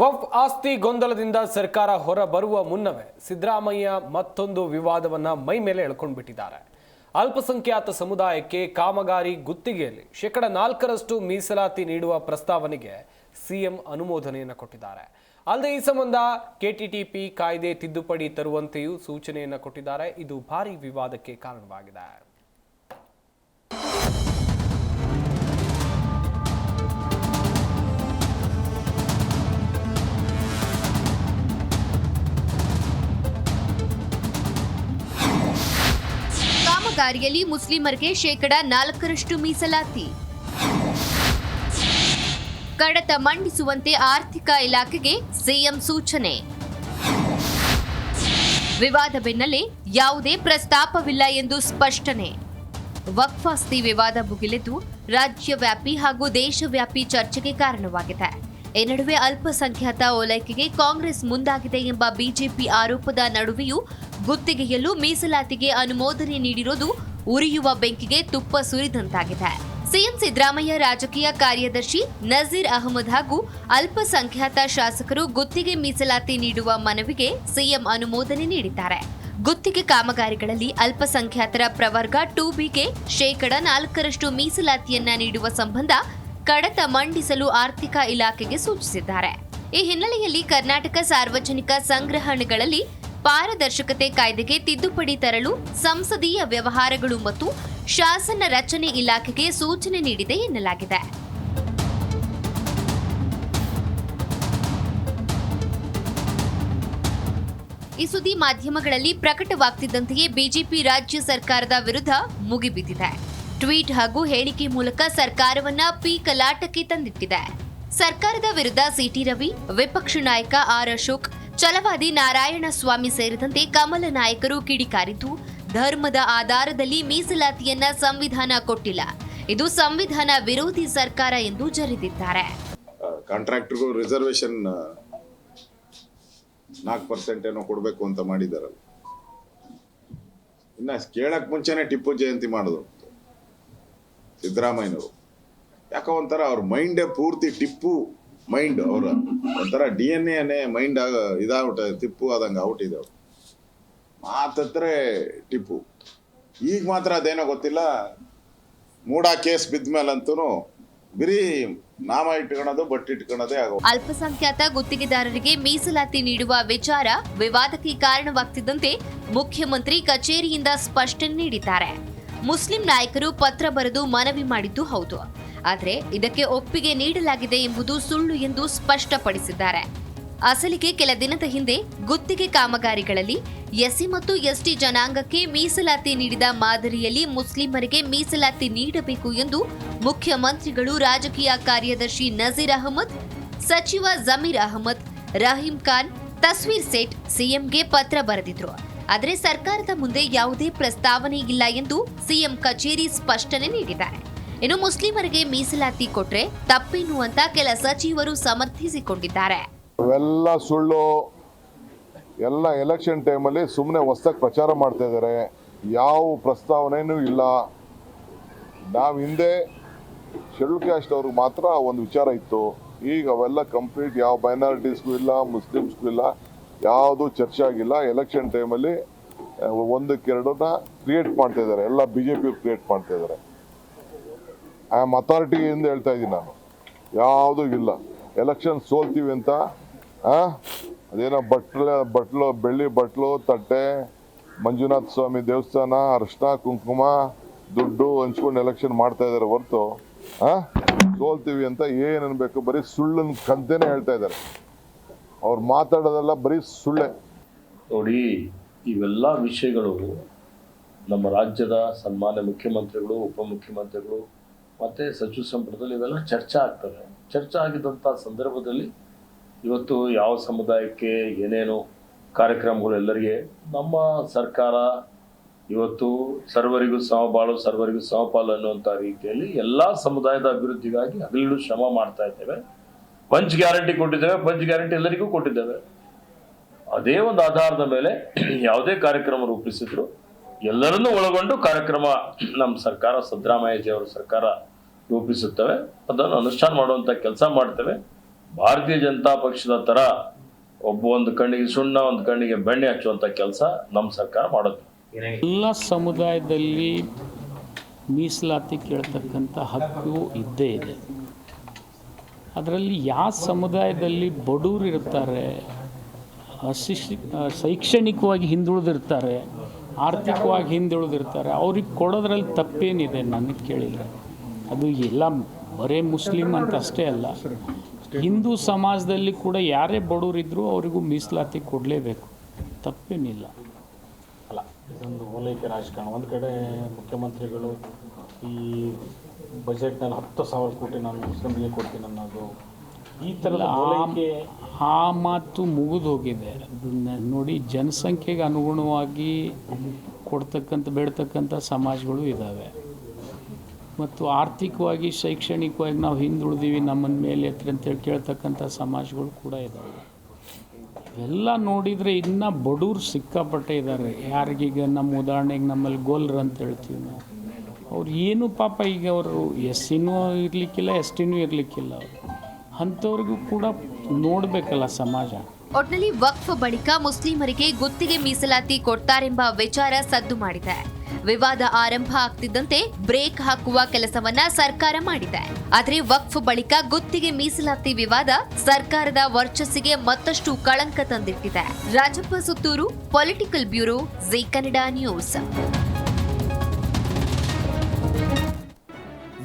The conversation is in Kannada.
ವಫ್ ಆಸ್ತಿ ಗೊಂದಲದಿಂದ ಸರ್ಕಾರ ಹೊರ ಬರುವ ಮುನ್ನವೇ ಸಿದ್ದರಾಮಯ್ಯ ಮತ್ತೊಂದು ವಿವಾದವನ್ನ ಮೈ ಮೇಲೆ ಎಳ್ಕೊಂಡು ಬಿಟ್ಟಿದ್ದಾರೆ ಅಲ್ಪಸಂಖ್ಯಾತ ಸಮುದಾಯಕ್ಕೆ ಕಾಮಗಾರಿ ಗುತ್ತಿಗೆಯಲ್ಲಿ ಶೇಕಡ ನಾಲ್ಕರಷ್ಟು ಮೀಸಲಾತಿ ನೀಡುವ ಪ್ರಸ್ತಾವನೆಗೆ ಸಿಎಂ ಅನುಮೋದನೆಯನ್ನು ಕೊಟ್ಟಿದ್ದಾರೆ. ಅಲ್ಲದೆ ಈ ಸಂಬಂಧ ಕೆಟಿಟಿಪಿ ಕಾಯ್ದೆ ತಿದ್ದುಪಡಿ ತರುವಂತೆಯೂ ಸೂಚನೆಯನ್ನು ಕೊಟ್ಟಿದ್ದಾರೆ. ಇದು ಭಾರಿ ವಿವಾದಕ್ಕೆ ಕಾರಣವಾಗಿದೆ. ಕಾಮಗಾರಿಯಲ್ಲಿ ಮುಸ್ಲಿಮರಿಗೆ ಶೇಕಡ ನಾಲ್ಕರಷ್ಟು ಮೀಸಲಾತಿ. ಕಡತ ಮಂಡಿಸುವಂತೆ ಆರ್ಥಿಕ ಇಲಾಖೆಗೆ ಸಿಎಂ ಸೂಚನೆ. ವಿವಾದ ಬೆನ್ನಲ್ಲೇ ಯಾವುದೇ ಪ್ರಸ್ತಾಪವಿಲ್ಲ ಎಂದು ಸ್ಪಷ್ಟನೆ. ವಕ್ಫಾಸ್ತಿ ವಿವಾದ ಭುಗಿಲೆದ್ದು ರಾಜ್ಯವ್ಯಾಪಿ ಹಾಗೂ ದೇಶವ್ಯಾಪಿ ಚರ್ಚೆಗೆ ಕಾರಣವಾಗಿದೆ. ಈ ನಡುವೆ ಅಲ್ಪಸಂಖ್ಯಾತ ಓಲೈಕೆಗೆ ಕಾಂಗ್ರೆಸ್ ಮುಂದಾಗಿದೆ ಎಂಬ ಬಿಜೆಪಿ ಆರೋಪದ ನಡುವೆಯೂ ಗುತ್ತಿಗೆಯಲ್ಲೂ ಮೀಸಲಾತಿಗೆ ಅನುಮೋದನೆ ನೀಡಿರುವುದು ಉರಿಯುವ ಬೆಂಕಿಗೆ ತುಪ್ಪ ಸುರಿದಂತಾಗಿದೆ. ಸಿಎಂ ಸಿದ್ದರಾಮಯ್ಯ ರಾಜಕೀಯ ಕಾರ್ಯದರ್ಶಿ ನಜೀರ್ ಅಹಮದ್ ಹಾಗೂ ಅಲ್ಪಸಂಖ್ಯಾತ ಶಾಸಕರು ಗುತ್ತಿಗೆ ಮೀಸಲಾತಿ ನೀಡುವ ಮನವಿಗೆ ಸಿಎಂ ಅನುಮೋದನೆ ನೀಡಿದ್ದಾರೆ. ಗುತ್ತಿಗೆ ಕಾಮಗಾರಿಗಳಲ್ಲಿ ಅಲ್ಪಸಂಖ್ಯಾತರ ಪ್ರವರ್ಗ ಟೂ ಬಿಗೆ ಶೇಕಡ ನಾಲ್ಕರಷ್ಟು ಮೀಸಲಾತಿಯನ್ನ ನೀಡುವ ಸಂಬಂಧ ಕಡತ ಮಂಡಿಸಲು ಆರ್ಥಿಕ ಇಲಾಖೆಗೆ ಸೂಚಿಸಿದ್ದಾರೆ. ಈ ಹಿನ್ನೆಲೆಯಲ್ಲಿ ಕರ್ನಾಟಕ ಸಾರ್ವಜನಿಕ ಸಂಗ್ರಹಣೆಗಳಲ್ಲಿ ಪಾರದರ್ಶಕತೆ ಕಾಯ್ದೆಗೆ ತಿದ್ದುಪಡಿ ತರಲು ಸಂಸದೀಯ ವ್ಯವಹಾರಗಳು ಮತ್ತು ಶಾಸನ ರಚನೆ ಇಲಾಖೆಗೆ ಸೂಚನೆ ನೀಡಿದೆ ಎನ್ನಲಾಗಿದೆ. ಈ ಸುದ್ದಿ ಮಾಧ್ಯಮಗಳಲ್ಲಿ ಪ್ರಕಟವಾಗ್ತಿದ್ದಂತೆಯೇ ಬಿಜೆಪಿ ರಾಜ್ಯ ಸರ್ಕಾರದ ವಿರುದ್ಧ ಮುಗಿಬಿದ್ದಿದೆ. ಟ್ವೀಟ್ ಹಾಗೂ ಹೇಳಿಕೆ ಮೂಲಕ ಸರ್ಕಾರವನ್ನ ಪಿ ಕಲಾಟಕ್ಕೆ ತಂದಿಟ್ಟಿದೆ. ಸರ್ಕಾರದ ವಿರುದ್ಧ ಸಿಟಿ ರವಿ, ವಿಪಕ್ಷ ನಾಯಕ ಆರ್ ಅಶೋಕ್ ಚಲವಾದಿ ನಾರಾಯಣ ಸ್ವಾಮಿ ಸೇರಿದಂತೆ ಕಮಲ ನಾಯಕರು ಕಿಡಿಕಾರಿದ್ದು, ಧರ್ಮದ ಆಧಾರದಲ್ಲಿ ಮೀಸಲಾತಿಯನ್ನ ಸಂವಿಧಾನ ಕೊಟ್ಟಿಲ್ಲ. ಇದು ಸಂವಿಧಾನ ವಿರೋಧಿ ಸರ್ಕಾರ ಎಂದು ಜರಿದಿದ್ದಾರೆ. ಕಾಂಟ್ರಾಕ್ಟರ್ಗೂ ನಾಲ್ಕು ಪರ್ಸೆಂಟ್ ಏನೋ ಕೊಡಬೇಕು ಅಂತ ಮಾಡಿದಾರಲ್ಲ ಇನ್ನ ಕೇಳಕ್ ಮುಂಚೆನೆ ಟಿಪ್ಪು ಜಯಂತಿ ಮಾಡಿದ್ರು ಸಿದ್ದರಾಮಯ್ಯನವರು. ಯಾಕೋ ಒಂಥರ ಅವ್ರ ಮೈಂಡೇ ಪೂರ್ತಿ ಟಿಪ್ಪು ಮೈಂಡ್ ಅವರ. ಒಂಥರ ಡಿ ಎನ್ ಎನೇ ಮೈಂಡ್ ಆಗ ಇದಾಗ್ಬಿಟ್ಟ, ಟಿಪ್ಪು ಆದಂಗೆ ಇದೆ ಅವರು. ಮಾತತ್ರೆ ಟಿಪ್ಪು. ಈಗ ಮಾತ್ರ ಅದೇನೋ ಗೊತ್ತಿಲ್ಲ. ಮೂಡ ಕೇಸ್ ಬಿದ್ಮೇಲಂತೂ ಬರೀ ನಾಮ ಇಟ್ಕೊಳೋದು, ಬಟ್ ಇಟ್ಕೊಳ್ಳೋದೇ ಅಲ್ಪಸಂಖ್ಯಾತ ಗುತ್ತಿಗೆದಾರರಿಗೆ ಮೀಸಲಾತಿ ನೀಡುವ ವಿಚಾರ ವಿವಾದಕ್ಕೆ ಕಾರಣವಾಗ್ತಿದ್ದಂತೆ ಮುಖ್ಯಮಂತ್ರಿ ಕಚೇರಿಯಿಂದ ಸ್ಪಷ್ಟನೆ ನೀಡಿದ್ದಾರೆ. ಮುಸ್ಲಿಂ ನಾಯಕರು ಪತ್ರ ಬರೆದು ಮನವಿ ಮಾಡಿದ್ದು ಹೌದು. ಆದರೆ ಇದಕ್ಕೆ ಒಪ್ಪಿಗೆ ನೀಡಲಾಗಿದೆ ಎಂಬುದು ಸುಳ್ಳು ಎಂದು ಸ್ಪಷ್ಟಪಡಿಸಿದ್ದಾರೆ. ಅಸಲಿಗೆ ಕೆಲ ದಿನದ ಹಿಂದೆ ಗುತ್ತಿಗೆ ಕಾಮಗಾರಿಗಳಲ್ಲಿ ಎಸ್ಸಿ ಮತ್ತು ಎಸ್ಟಿ ಜನಾಂಗಕ್ಕೆ ಮೀಸಲಾತಿ ನೀಡಿದ ಮಾದರಿಯಲ್ಲಿ ಮುಸ್ಲಿಮರಿಗೆ ಮೀಸಲಾತಿ ನೀಡಬೇಕು ಎಂದು ಮುಖ್ಯಮಂತ್ರಿಗಳು ರಾಜಕೀಯ ಕಾರ್ಯದರ್ಶಿ ನಜೀರ್ ಅಹಮದ್, ಸಚಿವ ಜಮೀರ್ ಅಹಮದ್, ರಹೀಂ ಖಾನ್, ತಸ್ವೀರ್ ಸೇಠ್, ಸಿಎಂಗೆ ಪತ್ರ ಬರೆದಿದ್ರು. ಆದರೆ ಸರ್ಕಾರದ ಮುಂದೆ ಯಾವುದೇ ಪ್ರಸ್ತಾವನೆ ಇಲ್ಲ ಎಂದು ಸಿಎಂ ಕಚೇರಿ ಸ್ಪಷ್ಟನೆ ನೀಡಿದ್ದಾರೆ ಇನ್ನು ಮುಸ್ಲಿಮರಿಗೆ ಮೀಸಲಾತಿ ಕೊಟ್ರೆ ತಪ್ಪೇನು ಅಂತ ಕೆಲ ಸಚಿವರು ಸಮರ್ಥಿಸಿಕೊಂಡಿದ್ದಾರೆ. ಅವೆಲ್ಲ ಸುಳ್ಳು. ಎಲ್ಲ ಎಲೆಕ್ಷನ್ ಟೈಮಲ್ಲಿ ಸುಮ್ಮನೆ ಹೊಸ್ದಾಗಿ ಪ್ರಚಾರ ಮಾಡ್ತಾ ಇದ್ದಾರೆ ಯಾವ ಪ್ರಸ್ತಾವನೆಯೂ ಇಲ್ಲ. ನಾವು ಹಿಂದೆ ಶೆಡ್ಯೂಲ್ ಕ್ಯಾಸ್ಟ್ ಅವ್ರಿಗೆ ಮಾತ್ರ ಒಂದು ವಿಚಾರ ಇತ್ತು. ಈಗ ಅವೆಲ್ಲ ಕಂಪ್ಲೀಟ್ ಯಾವ ಮೈನಾರಿಟೀಸ್ಗೂ ಇಲ್ಲ ಮುಸ್ಲಿಮ್ಸ್ಗೂ ಇಲ್ಲ. ಯಾವುದು ಚರ್ಚೆ ಆಗಿಲ್ಲ ಎಲೆಕ್ಷನ್ ಟೈಮಲ್ಲಿ ಒಂದಕ್ಕೆರಡನ್ನ ಕ್ರಿಯೇಟ್ ಮಾಡ್ತಾ ಇದ್ದಾರೆ. ಎಲ್ಲ ಬಿ ಜೆ ಪಿ ಕ್ರಿಯೇಟ್ ಮಾಡ್ತಾ ಇದ್ದಾರೆ. ಐ ಆಮ್ ಅಥಾರಿಟಿಯಿಂದ ಹೇಳ್ತಾ ಇದ್ದೀನಿ ನಾನು. ಯಾವುದೂ ಇಲ್ಲ. ಎಲೆಕ್ಷನ್ ಸೋಲ್ತೀವಿ ಅಂತ? ಅದೇನೋ ಬಟ್ಲೆ, ಬಟ್ಲು, ಬೆಳ್ಳಿ ಬಟ್ಲು, ತಟ್ಟೆ, ಮಂಜುನಾಥ ಸ್ವಾಮಿ ದೇವಸ್ಥಾನ ಅರ್ಶನ ಕುಂಕುಮ, ದುಡ್ಡು ಹಂಚ್ಕೊಂಡು ಎಲೆಕ್ಷನ್ ಮಾಡ್ತಾ ಇದ್ದಾರೆ ಹೊರತು? ಸೋಲ್ತೀವಿ ಅಂತ ಏನು ಅನ್ಬೇಕು? ಬರೀ ಸುಳ್ಳನ್ನು ಕಂತೇನೆ ಹೇಳ್ತಾ ಇದ್ದಾರೆ. ಅವ್ರು ಮಾತಾಡೋದೆಲ್ಲ ಬರೀ ಸುಳ್ಳೆ. ನೋಡಿ, ಇವೆಲ್ಲ ವಿಷಯಗಳು ನಮ್ಮ ರಾಜ್ಯದ ಸನ್ಮಾನ್ಯ ಮುಖ್ಯಮಂತ್ರಿಗಳು, ಉಪಮುಖ್ಯಮಂತ್ರಿಗಳು ಮತ್ತು ಸಚಿವ ಸಂಪುಟದಲ್ಲಿ ಇವೆಲ್ಲ ಚರ್ಚೆ ಆಗ್ತವೆ. ಚರ್ಚೆ ಆಗಿದ್ದಂಥ ಸಂದರ್ಭದಲ್ಲಿ ಇವತ್ತು ಯಾವ ಸಮುದಾಯಕ್ಕೆ ಏನೇನು ಕಾರ್ಯಕ್ರಮಗಳು ಎಲ್ಲರಿಗೆ ನಮ್ಮ ಸರ್ಕಾರ ಇವತ್ತು ಸರ್ವರಿಗೂ ಸಮಬಾಳು, ಸರ್ವರಿಗೂ ಸಮಪಾಲು ಅನ್ನುವಂಥ ರೀತಿಯಲ್ಲಿ ಎಲ್ಲ ಸಮುದಾಯದ ಅಭಿವೃದ್ಧಿಗಾಗಿ ಹಗಲಿಡು ಶ್ರಮ ಮಾಡ್ತಾ ಇದ್ದೇವೆ. ಪಂಚ್ ಗ್ಯಾರಂಟಿ ಕೊಟ್ಟಿದ್ದೇವೆ, ಪಂಚ್ ಗ್ಯಾರಂಟಿ ಎಲ್ಲರಿಗೂ ಕೊಟ್ಟಿದ್ದೇವೆ. ಅದೇ ಒಂದು ಆಧಾರದ ಮೇಲೆ ಯಾವುದೇ ಕಾರ್ಯಕ್ರಮ ರೂಪಿಸಿದ್ರು, ಎಲ್ಲರನ್ನೂ ಒಳಗೊಂಡು ಕಾರ್ಯಕ್ರಮ ನಮ್ಮ ಸರ್ಕಾರ ಸಿದ್ದರಾಮಯ್ಯಜಿ ಅವರ ಸರ್ಕಾರ ರೂಪಿಸುತ್ತವೆ. ಅದನ್ನು ಅನುಷ್ಠಾನ ಮಾಡುವಂಥ ಕೆಲಸ ಮಾಡ್ತೇವೆ. ಭಾರತೀಯ ಜನತಾ ಪಕ್ಷದ ಥರ ಒಬ್ಬ ಒಂದು ಕಣ್ಣಿಗೆ ಸುಣ್ಣ, ಒಂದು ಕಣ್ಣಿಗೆ ಬೆಣ್ಣೆ ಹಚ್ಚುವಂಥ ಕೆಲಸ ನಮ್ಮ ಸರ್ಕಾರ ಮಾಡುತ್ತೆ. ಎಲ್ಲ ಸಮುದಾಯದಲ್ಲಿ ಮೀಸಲಾತಿ ಕೇಳ್ತಕ್ಕಂಥ ಹಕ್ಕು ಇದ್ದೇ ಇದೆ. ಅದರಲ್ಲಿ ಯಾವ ಸಮುದಾಯದಲ್ಲಿ ಬಡವರು ಇರ್ತಾರೆ ಶೈಕ್ಷಣಿಕವಾಗಿ ಹಿಂದುಳಿದಿರ್ತಾರೆ, ಆರ್ಥಿಕವಾಗಿ ಹಿಂದುಳಿದಿರ್ತಾರೆ, ಅವ್ರಿಗೆ ಕೊಡೋದ್ರಲ್ಲಿ ತಪ್ಪೇನಿದೆ ನನಗೆ ಕೇಳಿದರೆ. ಅದು ಎಲ್ಲ ಬರೇ ಮುಸ್ಲಿಂ ಅಂತ ಅಷ್ಟೇ ಅಲ್ಲ. ಹಿಂದೂ ಸಮಾಜದಲ್ಲಿ ಕೂಡ ಯಾರೇ ಬಡವರಿದ್ದರೂ ಅವರಿಗೂ ಮೀಸಲಾತಿ ಕೊಡಲೇಬೇಕು. ತಪ್ಪೇನಿಲ್ಲ. ಅಲ್ಲ, ಇದೊಂದು ಓಲೈಕೆ ರಾಜಕಾರಣ. ಒಂದು ಕಡೆ ಮುಖ್ಯಮಂತ್ರಿಗಳು ಈ ಬಜೆಟ್ನಲ್ಲಿ ಹತ್ತು ಸಾವಿರ ಕೋಟಿ ನಾನು ಮುಸ್ಲಿಮ್ಗೆ ಕೊಡ್ತೀನಿ ಅನ್ನೋದು. ಈ ಥರದ ಆ- ಮಾತು ಮುಗಿದು ಹೋಗಿದೆ. ಅದನ್ನ ನೋಡಿ ಜನಸಂಖ್ಯೆಗೆ ಅನುಗುಣವಾಗಿ ಕೊಡ್ತಕ್ಕಂಥ ಬೇಡ್ತಕ್ಕಂಥ ಸಮಾಜಗಳು ಇದ್ದಾವೆ ಮತ್ತು ಆರ್ಥಿಕವಾಗಿ ಶೈಕ್ಷಣಿಕವಾಗಿ ನಾವು ಹಿಂದುಳಿದೀವಿ ನಮ್ಮನ್ನ ಮೇಲೆ ಎತ್ತರ ಅಂತೇಳಿ ಕೇಳ್ತಕ್ಕಂಥ ಸಮಾಜಗಳು ಕೂಡ ಇದ್ದಾವೆ ಎಲ್ಲ ನೋಡಿದರೆ ಇನ್ನೂ ಬಡವ್ರು ಸಿಕ್ಕಾಪಟ್ಟೆ ಇದ್ದಾರೆ ಯಾರಿಗೀಗ ನಮ್ಮ ಉದಾಹರಣೆಗೆ ನಮ್ಮಲ್ಲಿ ಗೋಲ್ರ್ ಅಂತ ಹೇಳ್ತೀವಿ ನಾವು. ಅವ್ರು ಏನು ಪಾಪ ಈಗ ಅವರು ಎಸ್ ಸಿನೂ ಇರಲಿಕ್ಕಿಲ್ಲ ಎಸ್ ಟಿನೂ ಇರಲಿಕ್ಕಿಲ್ಲ ಅವರು. ಅಂಥವ್ರಿಗೂ ಕೂಡ ನೋಡಬೇಕಲ್ಲ ಸಮಾಜ. ಒಟ್ನಲ್ಲಿ ವಕ್ಫ್ ಬಳಿಕ ಮುಸ್ಲಿಮರಿಗೆ ಗುತ್ತಿಗೆ ಮೀಸಲಾತಿ ಕೊಡ್ತಾರೆಂಬ ವಿಚಾರ ಸದ್ದು ಮಾಡಿದೆ. ವಿವಾದ ಆರಂಭ ಆಗ್ತಿದ್ದಂತೆ ಬ್ರೇಕ್ ಹಾಕುವ ಕೆಲಸವನ್ನ ಸರ್ಕಾರ ಮಾಡಿದೆ. ಆದರೆ ವಕ್ಫ್ ಬಳಿಕ ಗುತ್ತಿಗೆ ಮೀಸಲಾತಿ ವಿವಾದ ಸರ್ಕಾರದ ವರ್ಚಸ್ಸಿಗೆ ಮತ್ತಷ್ಟು ಕಳಂಕ ತಂದಿಟ್ಟಿದೆ. Rajappa Suttur political bureau Zee Kannada news